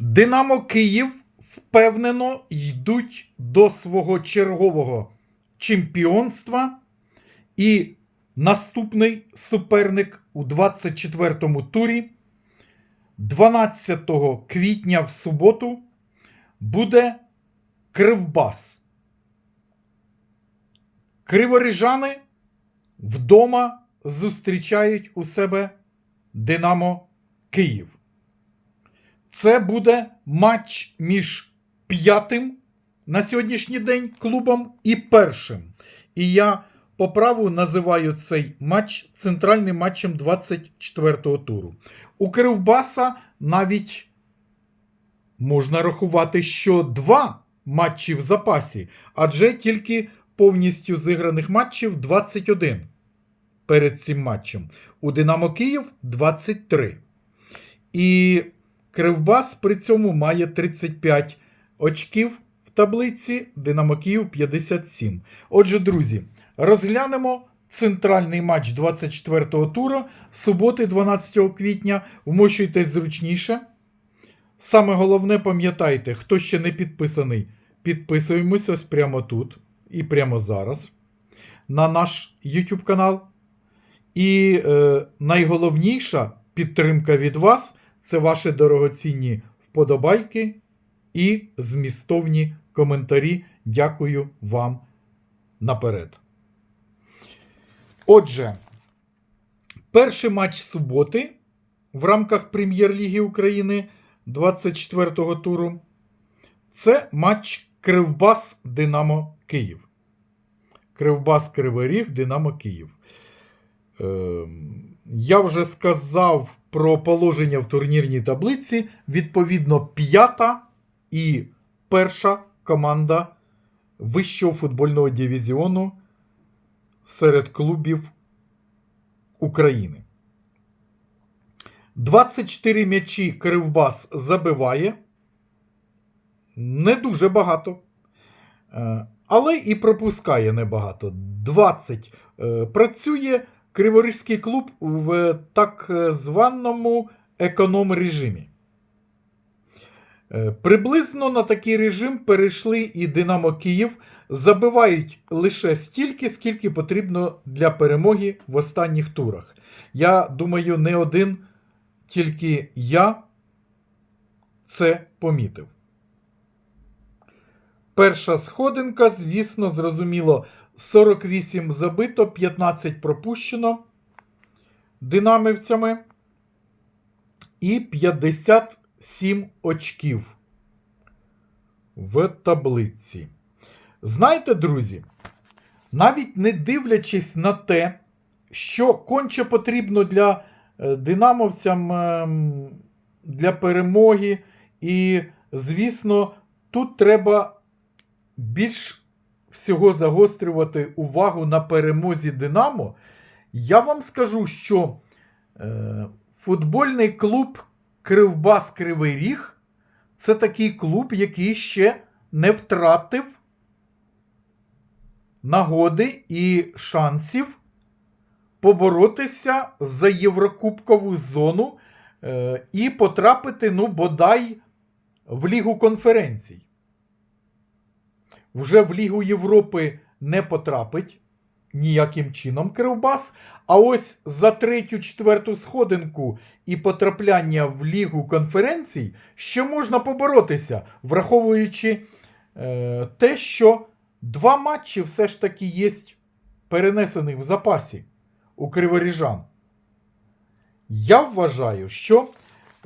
Динамо Київ впевнено йдуть до свого чергового чемпіонства. І наступний суперник у 24-му турі 12 квітня в суботу буде Кривбас. Криворіжани вдома зустрічають у себе Динамо Київ. Це буде матч між п'ятим на сьогоднішній день клубом і першим. І я по праву називаю цей матч центральним матчем 24-го туру. У Кривбаса навіть можна рахувати, що два матчі в запасі, адже тільки повністю зіграних матчів 21 перед цим матчем. У Динамо Київ 23. І Кривбас при цьому має 35 очків в таблиці, Динамо Київ 57. Отже, друзі, розглянемо центральний матч 24-го туру суботи, 12 квітня. Вмощуйтесь зручніше. Саме головне, пам'ятайте, хто ще не підписаний, підписуємось ось прямо тут і прямо зараз на наш YouTube канал. І е, найголовніша підтримка від вас це ваші дорогоцінні вподобайки і змістовні коментарі. Дякую вам наперед. Отже, перший матч суботи в рамках Прем'єр-ліги України 24-го туру це матч Кривбас Динамо Київ. Кривбас Кривий Динамо Київ. Ем, Я вже сказав про положення в турнірній таблиці. Відповідно, п'ята і перша команда вищого футбольного дивізіону серед клубів України. 24 м'ячі Кривбас забиває. Не дуже багато. Е, Але і пропускає небагато. 20 е, працює Криворізький клуб в так званому економ-режимі. Е, Приблизно на такий режим перейшли і Динамо Київ. Забивають лише стільки, скільки потрібно для перемоги в останніх турах. Я думаю, не один, тільки я це помітив. Перша сходинка, звісно, зрозуміло, 48 забито, 15 пропущено динамівцями і 57 очків в таблиці. Знаєте, друзі, навіть не дивлячись на те, що конче потрібно для е, динамовцям ем, для перемоги, і, звісно, тут треба більш всього загострювати увагу на перемозі Динамо. Я вам скажу, що е, футбольний клуб Кривбас Кривий Ріг це такий клуб, який ще не втратив нагоди і шансів поборотися за Єврокубкову зону е, і потрапити, ну, бодай в Лігу конференцій. Вже в Лігу Європи не потрапить ніяким чином Кривбас. А ось за третю, четверту сходинку і потрапляння в Лігу конференцій ще можна поборотися, враховуючи е, те, що два матчі все ж таки є перенесених в запасі у криворіжан. Я вважаю, що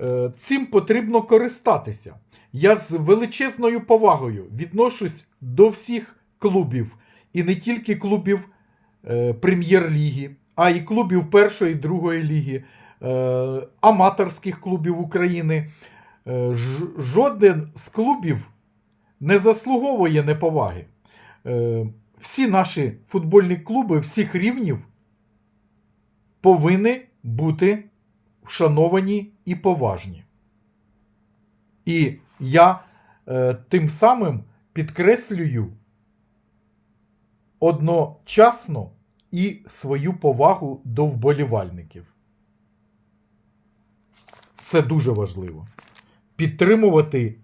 е, цим потрібно користатися. Я з величезною повагою відношусь до всіх клубів, і не тільки клубів е, прем'єр-ліги, а й клубів першої і другої ліги, е, аматорських клубів України. Е, жоден з клубів не заслуговує неповаги. Е, всі наші футбольні клуби всіх рівнів повинні бути вшановані і поважні. І я е, тим самим підкреслюю одночасно і свою повагу до вболівальників. Це дуже важливо. підтримувати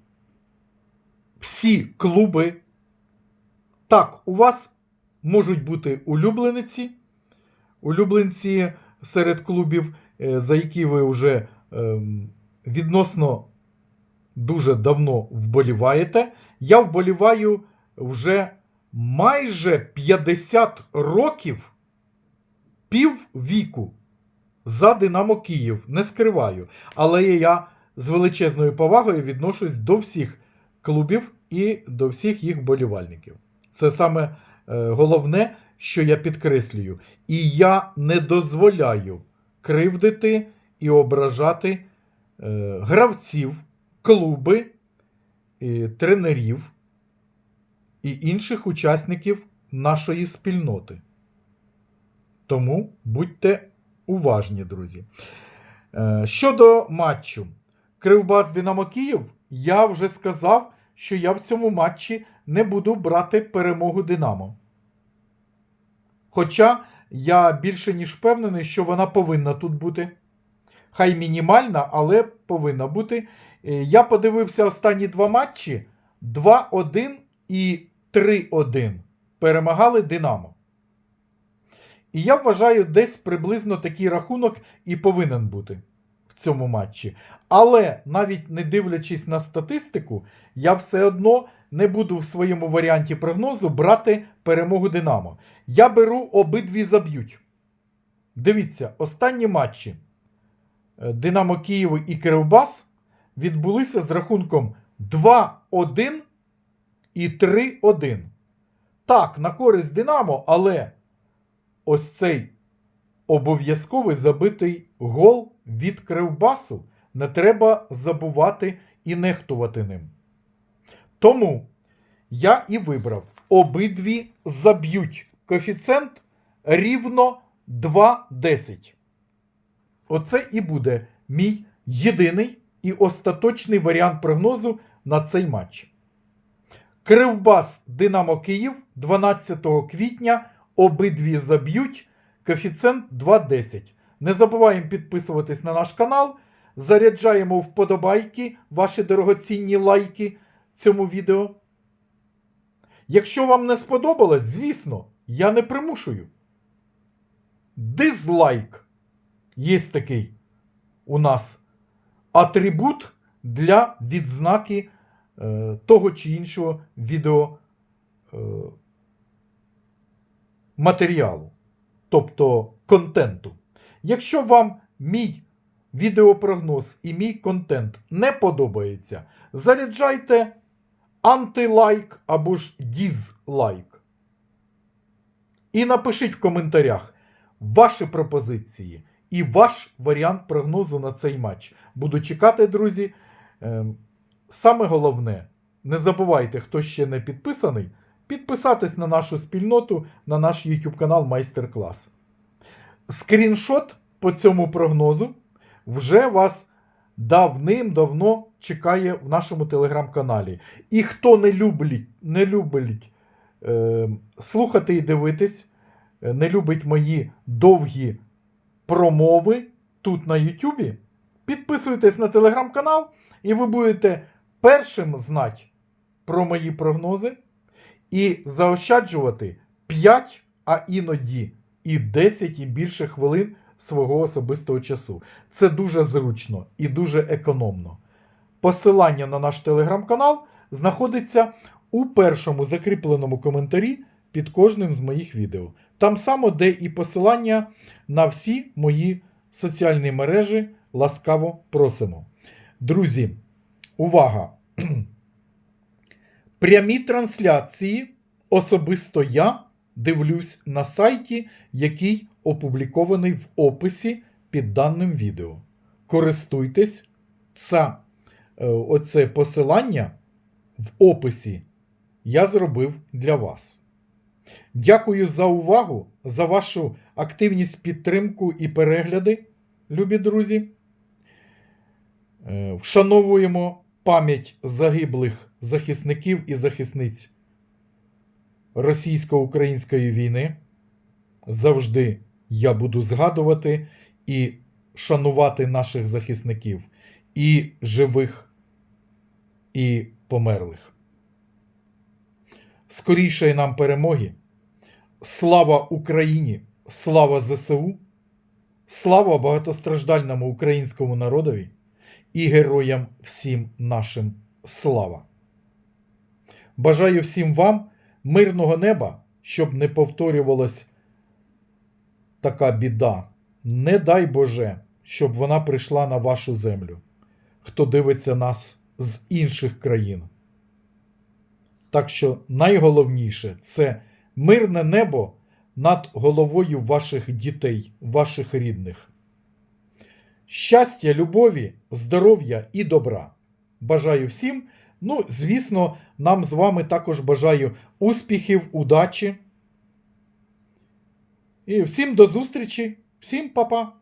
всі клуби. Так, у вас можуть бути улюблениці, улюбленці серед клубів, е, за які ви вже ем, відносно дуже давно вболіваєте. Я вболіваю вже майже 50 років пів віку за Динамо Київ. Не скриваю. Але я з величезною повагою відношусь до всіх клубів і до всіх їх вболівальників. Це саме е, головне, що я підкреслюю. І я не дозволяю кривдити і ображати е, гравців, клуби, тренерів і інших учасників нашої спільноти. Тому будьте уважні, друзі. Е, Щодо матчу Кривбас Динамо Київ, я вже сказав, що я в цьому матчі не буду брати перемогу Динамо. Хоча я більше ніж впевнений, що вона повинна тут бути. Хай мінімальна, але повинна бути. Е, Я подивився останні два матчі: 2-1 і 3-1 перемагали Динамо. І я вважаю, десь приблизно такий рахунок і повинен бути в цьому матчі. Але навіть не дивлячись на статистику, я все одно не буду в своєму варіанті прогнозу брати перемогу Динамо. Я беру обидві заб'ють. Дивіться, останні матчі е, Динамо Києва і Кривбас відбулися з рахунком 2-1 і 3-1. Так, на користь Динамо, але ось цей обов'язковий забитий гол від Кривбасу не треба забувати і нехтувати ним. Тому я і вибрав обидві заб'ють коефіцієнт рівно 2,10. Оце і буде мій єдиний і остаточний варіант прогнозу на цей матч. Кривбас Динамо Київ 12 квітня обидві заб'ють коефіцієнт 2,10. Не забуваємо підписуватись на наш канал. Заряджаємо вподобайки, ваші дорогоцінні лайки цьому відео. Якщо вам не сподобалось, звісно, я не примушую. Дизлайк. Є такий у нас атрибут для відзнаки е, того чи іншого відео е, тобто контенту. Якщо вам мій відеопрогноз і мій контент не подобається, заряджайте антилайк або ж дізлайк. І напишіть в коментарях ваші пропозиції і ваш варіант прогнозу на цей матч. Буду чекати, друзі. Ем, Саме головне, не забувайте, хто ще не підписаний, підписатись на нашу спільноту, на наш YouTube канал Майстер-клас. Скріншот по цьому прогнозу вже вас давним-давно чекає в нашому телеграм-каналі. І хто не любить, не любить е, слухати і дивитись, е, не любить мої довгі промови тут на Ютубі, підписуйтесь на телеграм-канал, і ви будете першим знати про мої прогнози і заощаджувати 5, а іноді і 10 і більше хвилин свого особистого часу. Це дуже зручно і дуже економно. Посилання на наш телеграм-канал знаходиться у першому закріпленому коментарі під кожним з моїх відео. Там само, де і посилання на всі мої соціальні мережі ласкаво просимо. Друзі, увага! Прямі трансляції особисто я дивлюсь на сайті, який опублікований в описі під даним відео. Користуйтесь це, е, оце посилання в описі я зробив для вас. Дякую за увагу, за вашу активність, підтримку і перегляди, любі друзі. Е, Вшановуємо пам'ять загиблих захисників і захисниць російсько-української війни. Завжди я буду згадувати і шанувати наших захисників і живих, і померлих. Скорішої нам перемоги. Слава Україні! Слава ЗСУ! Слава багатостраждальному українському народові і героям всім нашим слава! Бажаю всім вам мирного неба, щоб не повторювалась така біда. Не дай Боже, щоб вона прийшла на вашу землю, хто дивиться нас з інших країн. Так що найголовніше це мирне небо над головою ваших дітей, ваших рідних. Щастя, любові, здоров'я і добра. Бажаю всім. Ну, звісно, нам з вами також бажаю успіхів, удачі. І всім до зустрічі, всім па-па!